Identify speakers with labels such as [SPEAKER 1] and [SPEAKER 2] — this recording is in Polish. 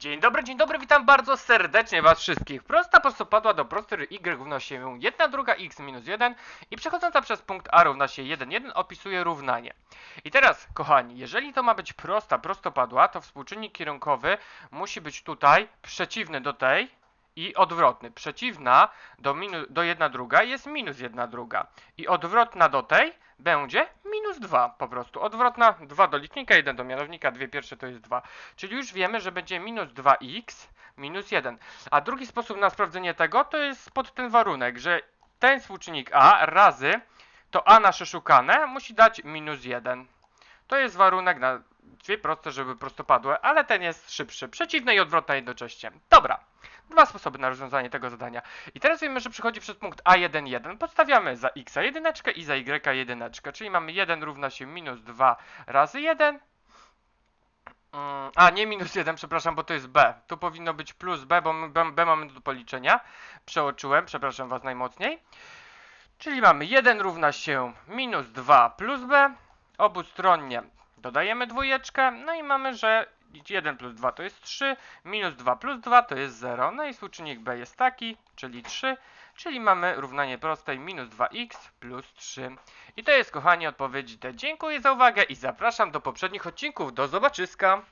[SPEAKER 1] Dzień dobry, dzień dobry, witam bardzo serdecznie was wszystkich. Prosta prostopadła do prostoru y równa się 1 druga x minus 1 i przechodząca przez punkt a równa się 1, 1 opisuje równanie. I teraz, kochani, jeżeli to ma być prosta prostopadła, to współczynnik kierunkowy musi być tutaj przeciwny do tej i odwrotny. Przeciwna do, minu, do 1 druga jest minus 1 druga i odwrotna do tej będzie minus 2 po prostu. Odwrotna 2 do licznika, 1 do mianownika, dwie pierwsze to jest 2. Czyli już wiemy, że będzie minus 2x minus 1. A drugi sposób na sprawdzenie tego to jest pod ten warunek, że ten współczynnik a razy to a nasze szukane musi dać minus 1. To jest warunek na dwie proste, żeby prostopadłe, ale ten jest szybszy. Przeciwne i odwrotne jednocześnie. Dobra. Dwa sposoby na rozwiązanie tego zadania. I teraz wiemy, że przychodzi przez punkt A1, 1. Podstawiamy za x jedyneczkę i za y jedyneczkę, czyli mamy 1 równa się minus 2 razy 1. Mm, A, nie minus 1, przepraszam, bo to jest b. Tu powinno być plus b, bo b, b mamy do policzenia. Przeoczyłem, przepraszam was najmocniej. Czyli mamy 1 równa się minus 2 plus b. Obustronnie dodajemy dwójeczkę. No i mamy, że 1 plus 2 to jest 3, minus 2 plus 2 to jest 0. No i współczynnik b jest taki, czyli 3, czyli mamy równanie prostej minus 2x plus 3. I to jest, kochani, odpowiedzi te. Dziękuję za uwagę i zapraszam do poprzednich odcinków. Do zobaczyska!